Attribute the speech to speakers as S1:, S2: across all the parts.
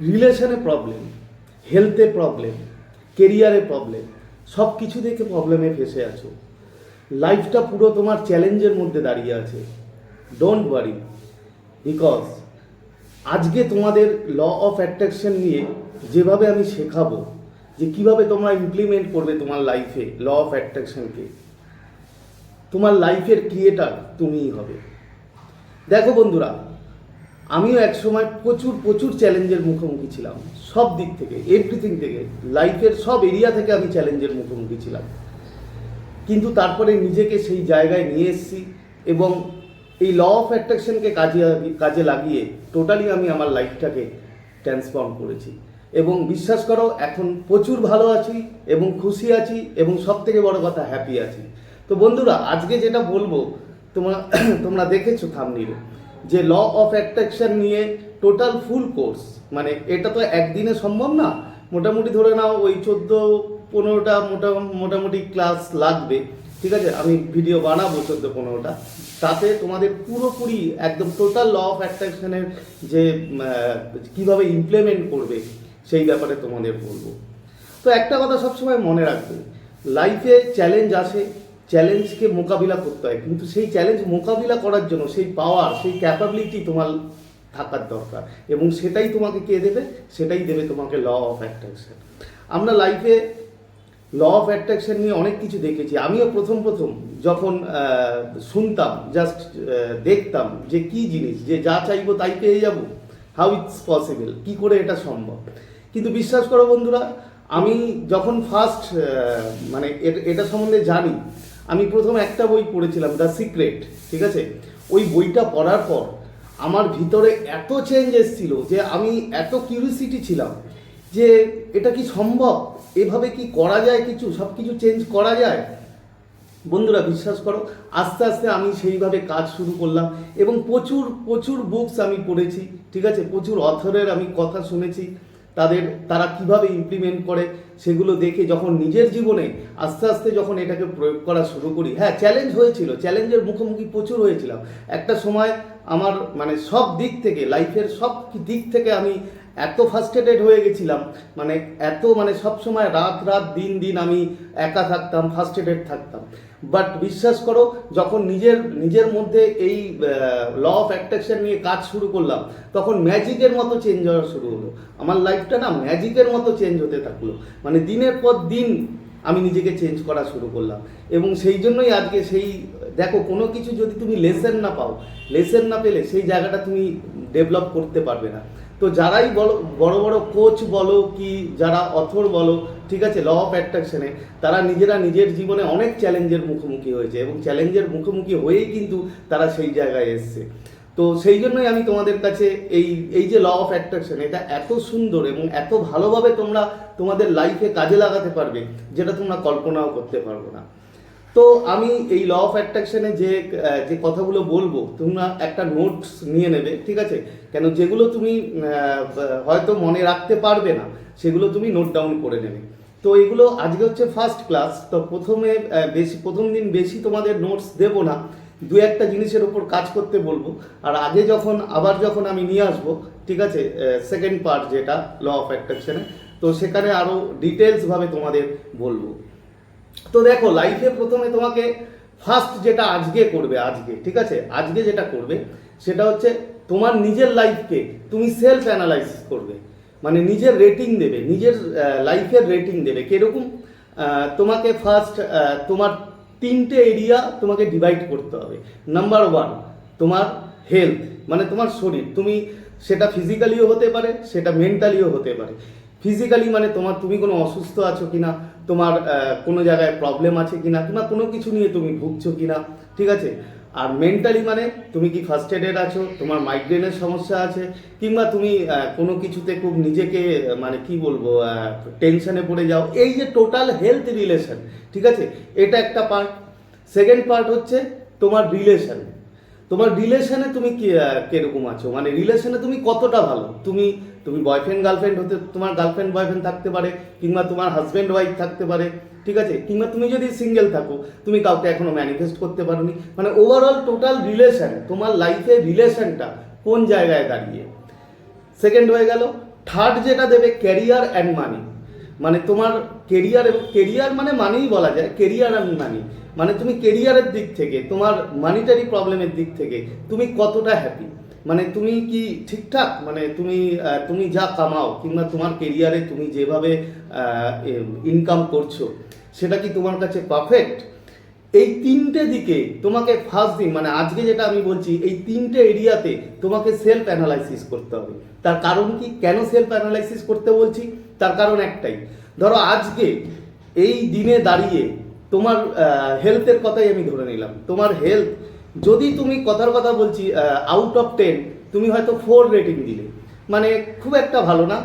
S1: রিলেশনে প্রবলেম হেলথে প্রবলেম কেরিয়ারে প্রবলেম সব কিছু দেখে প্রবলেমে ফেসে আছো। লাইফটা পুরো তোমার চ্যালেঞ্জের মধ্যে দাঁড়িয়ে আছে। ডোন্ট ওয়ারি বিকজ আজকে তোমাদের ল অফ অ্যাট্রাকশন নিয়ে যেভাবে আমি শেখাবো, যে কীভাবে তোমরা ইমপ্লিমেন্ট করবে তোমার লাইফে ল অফ অ্যাট্রাকশনকে তোমার লাইফের ক্রিয়েটার তুমিই হবে। দেখো বন্ধুরা আমিও এক সময় প্রচুর প্রচুর চ্যালেঞ্জের মুখোমুখি ছিলাম। সব দিক থেকে এভরিথিং থেকে লাইফের সব এরিয়া থেকে আমি চ্যালেঞ্জের মুখোমুখি ছিলাম। কিন্তু তারপরে নিজেকে সেই জায়গায় নিয়ে এসেছি এবং এই ল অফ অ্যাট্রাকশনকে কাজে কাজে লাগিয়ে টোটালি আমি আমার লাইফটাকে ট্রান্সফর্ম করেছি। এবং বিশ্বাস করো, এখন প্রচুর ভালো আছি এবং খুশি আছি এবং সব থেকে বড় কথা হ্যাপি আছি। তো বন্ধুরা, আজকে যেটা বলব, তোমরা তোমরা দেখেছ থামনিলে যে ল অফ অ্যাট্রাকশন নিয়ে টোটাল ফুল কোর্স মানে এটা তো একদিনে সম্ভব না। মোটামুটি ধরে নাও ওই চোদ্দ, পনেরোটা মোটা, মোটামুটি ক্লাস লাগবে। ঠিক আছে, আমি ভিডিও বানাবো চোদ্দ, পনেরোটা। তাতে তোমাদের পুরোপুরি একদম টোটাল ল অফ অ্যাট্রাকশনের যে কীভাবে ইমপ্লিমেন্ট করবে, সেই ব্যাপারে তোমাদের বলব। তো একটা কথা সবসময় মনে রাখবে লাইফে চ্যালেঞ্জ আসে চ্যালেঞ্জকে মোকাবিলা করতে হয়। কিন্তু সেই চ্যালেঞ্জ মোকাবিলা করার জন্য সেই পাওয়ার সেই ক্যাপাবিলিটি তোমার থাকার দরকার। এবং সেটাই তোমাকে কে দেবে? সেটাই দেবে তোমাকে ল অফ অ্যাট্রাকশন আমরা লাইফে ল অফ অ্যাট্রাকশন নিয়ে অনেক কিছু দেখেছি। আমিও প্রথম প্রথম যখন শুনতাম জাস্ট দেখতাম যে কি জিনিস, যে যা চাইব তাই পেয়ে যাব। হাউ ইটস পসিবল কি করে এটা সম্ভব? কিন্তু বিশ্বাস করো বন্ধুরা, আমি যখন ফার্স্ট মানে এটা সম্বন্ধে জানি আমি প্রথম একটা বই পড়েছিলাম দ্য সিক্রেট ঠিক আছে? ওই বইটা পড়ার পর আমার ভিতরে এত চেঞ্জ এসেছিল যে আমি এত কিউরিসিটি ছিলাম যে এটা কি সম্ভব? এভাবে কি করা যায় কিছু? সব কিছু চেঞ্জ করা যায়? বন্ধুরা, বিশ্বাস করো, আস্তে আস্তে আমি সেইভাবে কাজ শুরু করলাম এবং প্রচুর প্রচুর বুকস আমি পড়েছি, ঠিক আছে? প্রচুর অথরের আমি কথা শুনেছি। তাদের, তারা কীভাবে ইমপ্লিমেন্ট করে সেগুলো দেখে যখন নিজের জীবনে আস্তে আস্তে যখন এটাকে প্রয়োগ করা শুরু করি হ্যাঁ চ্যালেঞ্জ হয়েছিল চ্যালেঞ্জের মুখোমুখি প্রচুর হয়েছিলাম। একটা সময় আমার মানে সব দিক থেকে লাইফের সব দিক থেকে আমি এত ফার্স্টেটেড হয়ে গেছিলাম। মানে এত মানে সব সময় রাত রাত, দিন দিন আমি একা থাকতাম ফার্স্টেটেড থাকতাম। বাট বিশ্বাস করো, যখন নিজের নিজের মধ্যে এই ল অফ অ্যাট্রাকশন নিয়ে কাজ শুরু করলাম, তখন ম্যাজিকের মতো চেঞ্জ হওয়া শুরু হলো। আমার লাইফটা না ম্যাজিকের মতো চেঞ্জ হতে থাকল। মানে দিনের পর দিন আমি নিজেকে চেঞ্জ করা শুরু করলাম। এবং সেই জন্যই আজকে সেই, দেখো, কোনো কিছু যদি তুমি লেসেন না পাও লেসেন না পেলে সেই জায়গাটা তুমি ডেভেলপ করতে পারবে না। তো যারাই বলো, বড় বড় কোচ বলো কি যারা অথর বলো, ঠিক আছে ল অফ অ্যাট্রাকশনে তারা নিজেরা নিজের জীবনে অনেক চ্যালেঞ্জের মুখোমুখি হয়েছে এবং চ্যালেঞ্জের মুখোমুখি হয়েই কিন্তু তারা সেই জায়গায় এসছে। তো সেই জন্যই আমি তোমাদের কাছে এই এই যে ল অফ অ্যাট্রাকশন এটা এত সুন্দর এবং এত ভালোভাবে তোমরা তোমাদের লাইফে কাজে লাগাতে পারবে, যেটা তোমরা কল্পনাও করতে পারবে না। তো আমি এই ল অফ অ্যাট্রাকশনে যে যে কথাগুলো বলব, তোমরা একটা নোটস নিয়ে নেবে, ঠিক আছে? কেন যেগুলো তুমি হয়তো মনে রাখতে পারবে না, সেগুলো তুমি নোট ডাউন করে নেবে। তো এগুলো আজকে হচ্ছে ফার্স্ট ক্লাস তো প্রথমে বেশি, প্রথম দিন বেশি তোমাদের নোটস দেবো না, দু একটা জিনিসের উপর কাজ করতে বলব, আর আগে যখন, আবার যখন আমি নিয়ে আসব, ঠিক আছে সেকেন্ড পার্ট যেটা ল অফ অ্যাট্রাকশনে তো সেখানে আরও ডিটেলসভাবে তোমাদের বলব। তো দেখো লাইফে প্রথমে তোমাকে ফার্স্ট যেটা আজকে করবে, আজকে, ঠিক আছে? আজকে যেটা করবে, সেটা হচ্ছে তোমার নিজের লাইফকে তুমি সেলফ অ্যানালাইসিস করবে। মানে নিজের রেটিং দেবে, নিজের লাইফের রেটিং দেবে। কীরকম? তোমাকে ফার্স্ট তোমার তিনটে এরিয়া তোমাকে ডিভাইড করতে হবে। নাম্বার ওয়ান তোমার হেলথ মানে তোমার শরীর। তুমি সেটা ফিজিক্যালিও হতে পারে, সেটা মেন্টালিও হতে পারে। ফিজিক্যালি মানে তোমার, তুমি কোনো অসুস্থ আছো কিনা তোমার কোনো জায়গায় প্রবলেম আছে কিনা কিংবা কোনো কিছু নিয়ে তুমি ভুগছো কিনা, ঠিক আছে? আর মেন্টালি মানে তুমি কি ফার্স্ট এডেড আছো, তোমার মাইগ্রেনের সমস্যা আছে, কিংবা তুমি কোনো কিছুতে খুব নিজেকে মানে কি বলব টেনশনে পড়ে যাও, এই যে টোটাল হেলথ রিলেশন ঠিক আছে? এটা একটা পার্ট সেকেন্ড পার্ট হচ্ছে তোমার রিলেশন তোমার রিলেশনে তুমি কীরকম আছো? মানে রিলেশনে তুমি কতটা ভালো? তুমি তুমি বয়ফ্রেন্ড গার্লফ্রেন্ড হতে, তোমার গার্লফ্রেন্ড বয়ফ্রেন্ড থাকতে পারে, কিংবা তোমার হাজব্যান্ড ওয়াইফ থাকতে পারে, ঠিক আছে? কিংবা তুমি যদি সিঙ্গেল থাকো, তুমি কাউকে এখনও ম্যানিফেস্ট করতে পারোনি মানে ওভারঅল টোটাল রিলেশন তোমার লাইফের রিলেশনটা কোন জায়গায় দাঁড়িয়ে? সেকেন্ড হয়ে গেল থার্ড যেটা দেবে ক্যারিয়ার অ্যান্ড মানি মানে তোমার কেরিয়ার কেরিয়ার মানে মানেই বলা যায় কেরিয়ার অ্যান্ড মানি মানে তুমি কেরিয়ারের দিক থেকে, তোমার মানিটারি প্রবলেমের দিক থেকে, তুমি কতটা হ্যাপি মানে তুমি কি ঠিকঠাক? মানে তুমি তুমি যা কামাও, কিংবা তোমার কেরিয়ারে তুমি যেভাবে ইনকাম করছ, সেটা কি তোমার কাছে পারফেক্ট এই তিনটে দিকে তোমাকে ফার্স্ট দিন মানে আজকে যেটা আমি বলছি, এই তিনটে এরিয়াতে তোমাকে সেলফ অ্যানালাইসিস করতে হবে। তার কারণ কি? কেন সেলফ অ্যানালাইসিস করতে বলছি? তার কারণ একটাই। ধরো আজকে এই দিনে দাঁড়িয়ে তোমার হেলথের কথাই আমি ধরে নিলাম। তোমার হেলথ যদি তুমি কথার কথা বলছি আউট অফ টেন তুমি হয়তো ফোর রেটিং দিলে। মানে খুব একটা ভালো না।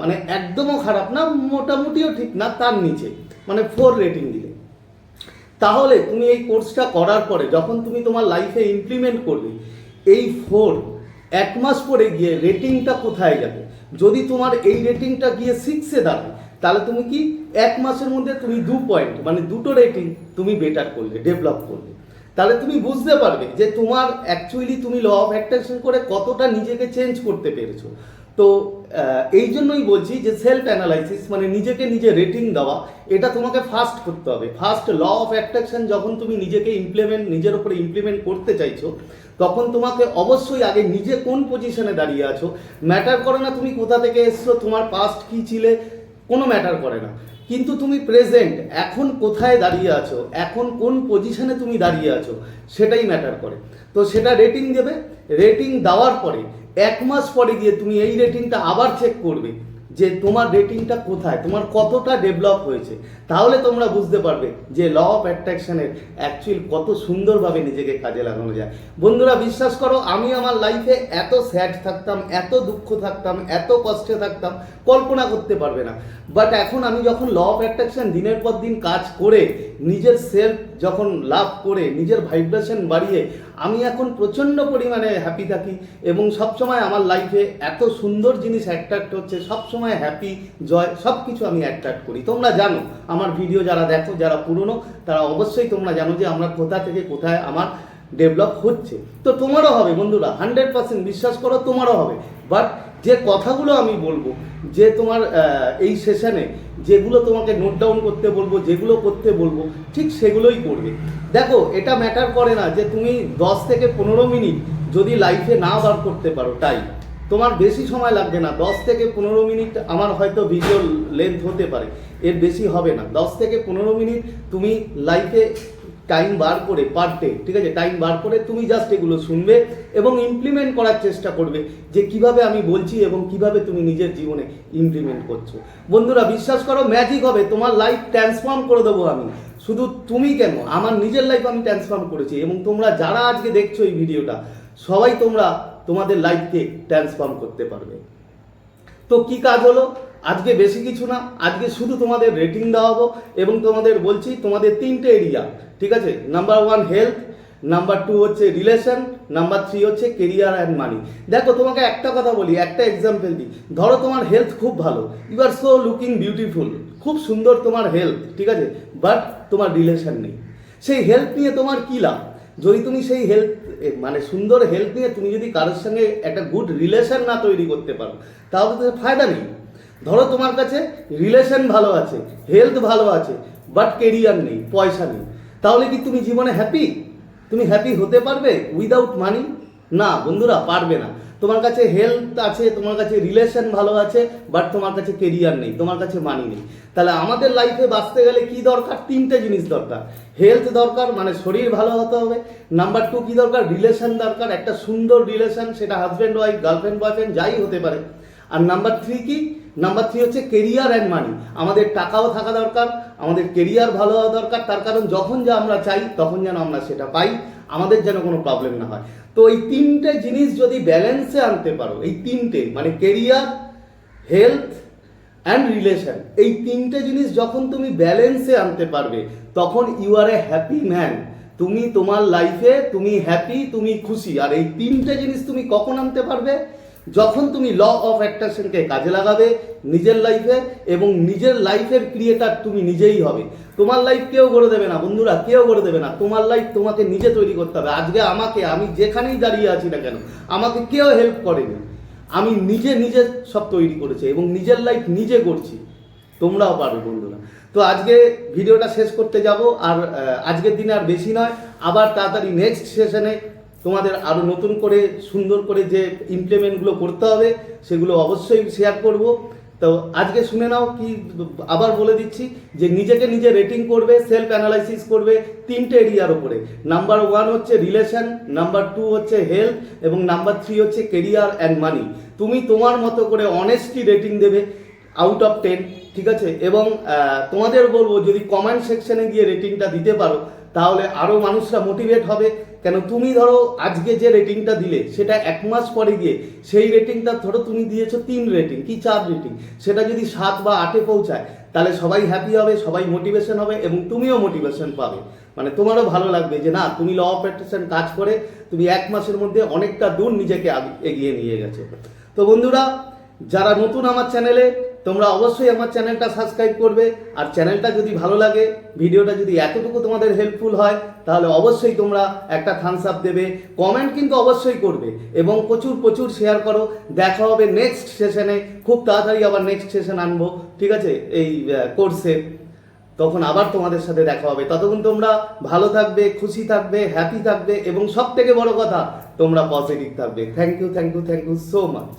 S1: মানে একদমও খারাপ না, মোটামুটিও ঠিক না, তার নিচে। মানে ফোর রেটিং দিলে। তাহলে তুমি এই কোর্সটা করার পরে, যখন তুমি তোমার লাইফে ইমপ্লিমেন্ট করবে, এই ফোর এক মাস পরে গিয়ে রেটিংটা কোথায় যাবে যদি তোমার এই রেটিংটা গিয়ে সিক্সে দাঁড়ায়, তাহলে তুমি কি এক মাসের মধ্যে তুমি দু পয়েন্ট মানে দুটো রেটিং তুমি বেটার করলে ডেভেলপ করলে। তাহলে তুমি বুঝতে পারবে যে তোমার অ্যাকচুয়ালি তুমি ল অফ অ্যাট্রাকশন করে কতটা নিজেকে চেঞ্জ করতে পেরেছ। তো এই জন্যই বলছি যে সেলফ অ্যানালাইসিস মানে নিজেকে নিজে রেটিং দেওয়া, এটা তোমাকে ফার্স্ট করতে হবে। ফার্স্ট ল অফ অ্যাট্রাকশন যখন তুমি নিজেকে ইমপ্লিমেন্ট নিজের উপরে ইমপ্লিমেন্ট করতে চাইছো তখন তোমাকে অবশ্যই আগে নিজে কোন পজিশনে দাঁড়িয়ে আছো? ম্যাটার করে না তুমি কোথা থেকে এসছো, তোমার পাস্ট কি ছিলে, কোনো ম্যাটার করে না। কিন্তু তুমি প্রেজেন্ট এখন কোথায় দাঁড়িয়ে আছো, এখন কোন পজিশনে তুমি দাঁড়িয়ে আছো, সেটাই ম্যাটার করে। তো সেটা রেটিং দেবে। রেটিং দেওয়ার পরে, এক মাস পরে গিয়ে তুমি এই রেটিংটা আবার চেক করবে। যে তোমার রেটিংটা কোথায়, তোমার কতটা ডেভেলপ হয়েছে, তাহলে তোমরা বুঝতে পারবে যে ল অফ অ্যাট্রাকশানের অ্যাকচুয়াল কত সুন্দরভাবে নিজেকে কাজে লাগানো যায়। বন্ধুরা, বিশ্বাস করো, আমি আমার লাইফে এত স্যাড থাকতাম, এত দুঃখ থাকতাম, এত কষ্টে থাকতাম, কল্পনা করতে পারবে না। বাট এখন আমি যখন ল অফ অ্যাট্রাকশান দিনের পর দিন কাজ করে নিজের সেলফ যখন লাভ করে, নিজের ভাইব্রেশন বাড়িয়ে আমি এখন প্রচণ্ড পরিমাণে হ্যাপি থাকি এবং সবসময় আমার লাইফে এত সুন্দর জিনিস অ্যাট্রাক্ট হচ্ছে, সবসময় হ্যাপি জয় সব কিছু আমি অ্যাট্রাক্ট করি। তোমরা জানো, আমার ভিডিও যারা দেখো, যারা পুরনো, তারা অবশ্যই তোমরা জানো যে আমরা কোথা থেকে কোথায় আমার ডেভেলপ হচ্ছে। তো তোমারও হবে বন্ধুরা হান্ড্রেড পার্সেন্ট বিশ্বাস করো তোমারও হবে। বাট যে কথাগুলো আমি বলব যে তোমার এই সেশনে যেগুলো তোমাকে নোট ডাউন করতে বলব, যেগুলো করতে বলব, ঠিক সেগুলোই করবে। দেখো, এটা ম্যাটার করে না যে তুমি দশ থেকে পনেরো মিনিট যদি লাইফে না বার করতে পারো তাই তোমার বেশি সময় লাগবে না। দশ থেকে পনেরো মিনিট আমার হয়তো ভিডিও লেন্থ হতে পারে, এর বেশি হবে না। দশ থেকে পনেরো মিনিট তুমি লাইফে টাইম বার করে পার ডে ঠিক আছে? টাইম বার করে তুমি জাস্ট এগুলো শুনবে এবং ইমপ্লিমেন্ট করার চেষ্টা করবে যে কীভাবে আমি বলছি এবং কীভাবে তুমি নিজের জীবনে ইমপ্লিমেন্ট করছ। বন্ধুরা, বিশ্বাস করো ম্যাজিক হবে। তোমার লাইফ ট্রান্সফর্ম করে দেবো আমি। শুধু তুমি কেন? আমার নিজের লাইফ আমি ট্রান্সফর্ম করেছি এবং তোমরা যারা আজকে দেখছ এই ভিডিওটা, সবাই তোমরা তোমাদের লাইফকে ট্রান্সফর্ম করতে পারবে। তো কি কাজ হলো? আজকে বেশি কিছু না, আজকে শুধু তোমাদের রেটিং দেওয়াবো এবং তোমাদের বলছি তোমাদের তিনটে এরিয়া ঠিক আছে? Number one health number two হচ্ছে রিলেশন নাম্বার থ্রি হচ্ছে কেরিয়ার অ্যান্ড মানি দেখো, তোমাকে একটা কথা বলি, একটা এক্সাম্পল দিই। ধরো তোমার হেলথ খুব ভালো you are so looking beautiful খুব সুন্দর তোমার হেলথ ঠিক আছে? বাট তোমার রিলেশন নেই। সেই হেলথ নিয়ে তোমার কী লাভ? যদি তুমি সেই হেলথ মানে সুন্দর হেলথ নিয়ে তুমি যদি কারোর সঙ্গে একটা গুড রিলেশন না তৈরি করতে পারো, তাহলে তো ফায়দা নেই। ধরো তোমার কাছে রিলেশন ভালো আছে হেলথ ভালো আছে বাট কেরিয়ার নেই, পয়সা নেই, তাহলে কি তুমি জীবনে হ্যাপি তুমি হ্যাপি হতে পারবে উইদাউট মানি না, বন্ধুরা, পারবে না। তোমার কাছে হেলথ আছে, তোমার কাছে রিলেশন ভালো আছে বাট তোমার কাছে কেরিয়ার নেই, তোমার কাছে মানি নেই। তাহলে আমাদের লাইফে বাঁচতে গেলে কি দরকার? তিনটে জিনিস দরকার। হেলথ দরকার মানে শরীর ভালো হতে হবে। নাম্বার টু কি দরকার? রিলেশন দরকার। একটা সুন্দর রিলেশন সেটা হাজব্যান্ড ওয়াইফ গার্লফ্রেন্ড বয়ফ্রেন্ড যাই হতে পারে। আর নাম্বার থ্রি কি? নাম্বার থ্রি হচ্ছে কেরিয়ার অ্যান্ড মানি আমাদের টাকাও থাকা দরকার, আমাদের কেরিয়ার ভালো হওয়া দরকার, তার কারণ যখন যা আমরা চাই, তখন যেন আমরা সেটা পাই, আমাদের যেন কোনো প্রবলেম না হয়। তো এই তিনটে জিনিস যদি ব্যালেন্সে আনতে পারো, এই তিনটে মানে কেরিয়ার হেলথ অ্যান্ড রিলেশন এই তিনটে জিনিস যখন তুমি ব্যালেন্সে আনতে পারবে, তখন you are a happy man তুমি তোমার লাইফে তুমি হ্যাপি তুমি খুশি। আর এই তিনটে জিনিস তুমি কখন আনতে পারবে? যখন তুমি ল অফ অ্যাট্রাকশনকে কাজে লাগাবে, নিজের লাইফে এবং নিজের লাইফের ক্রিয়েটার তুমি নিজেই হবে। তোমার লাইফ কেউ গড়ে দেবে না বন্ধুরা, কেউ গড়ে দেবে না। তোমার লাইফ তোমাকে নিজে তৈরি করতে হবে। আজকে আমাকে, আমি যেখানেই দাঁড়িয়ে আছি না কেন, আমাকে কেউ হেল্প করেনি। আমি নিজে নিজে সব তৈরি করেছি এবং নিজের লাইফ নিজে করছি তোমরাও পারবে বন্ধুরা। তো আজকে ভিডিওটা শেষ করতে যাব। আর আজকের দিনে আর বেশি নয়। আবার তাড়াতাড়ি নেক্সট সেশনে তোমাদের আরও নতুন করে, সুন্দর করে যে ইমপ্লিমেন্টগুলো করতে হবে, সেগুলো অবশ্যই শেয়ার করব। তো আজকে শুনে নাও কি আবার বলে দিচ্ছি যে নিজেকে নিজে রেটিং করবে সেলফ অ্যানালাইসিস করবে তিনটে এরিয়ার ওপরে নাম্বার ওয়ান হচ্ছে রিলেশন নাম্বার টু হচ্ছে হেলথ এবং নাম্বার থ্রি হচ্ছে কেরিয়ার অ্যান্ড মানি তুমি তোমার মতো করে অনেস্টলি রেটিং দেবে আউট অফ টেন ঠিক আছে? এবং তোমাদের বলব যদি কমেন্ট সেকশনে গিয়ে রেটিংটা দিতে পারো, তাহলে আরও মানুষরা মোটিভেট হবে। কেন তুমি ধরো আজকে যে রেটিংটা দিলে, সেটা এক মাস পরে গিয়ে সেই রেটিংটা ধরো তুমি দিয়েছ তিন রেটিং কি চার রেটিং সেটা যদি সাত বা আটে পৌঁছায়, তাহলে সবাই হ্যাপি হবে, সবাই মোটিভেশন হবে এবং তুমিও মোটিভেশন পাবে। মানে তোমারও ভালো লাগবে যে না, তুমি ল অফ অ্যাট্রাকশন কাজ করে তুমি এক মাসের মধ্যে অনেকটা দূর নিজেকে এগিয়ে নিয়ে গেছো। তো বন্ধুরা, যারা নতুন আমার চ্যানেলে তোমরা অবশ্যই আমার চ্যানেলটা সাবস্ক্রাইব করবে। আর চ্যানেলটা যদি ভালো লাগে, ভিডিওটা যদি এতটুকু তোমাদের হেল্পফুল হয়, তাহলে অবশ্যই তোমরা একটা থামস আপ দেবে কমেন্ট কিন্তু অবশ্যই করবে এবং প্রচুর প্রচুর শেয়ার করো। দেখা হবে নেক্সট সেশনে খুব তাড়াতাড়ি আবার নেক্সট সেশন আনব, ঠিক আছে? এই কোর্সে তখন আবার তোমাদের সাথে দেখা হবে। ততক্ষণ তোমরা ভালো থাকবে, খুশি থাকবে হ্যাপি থাকবে এবং সব থেকে বড় কথা, তোমরা পজিটিভ থাকবে। Thank you thank you thank you so much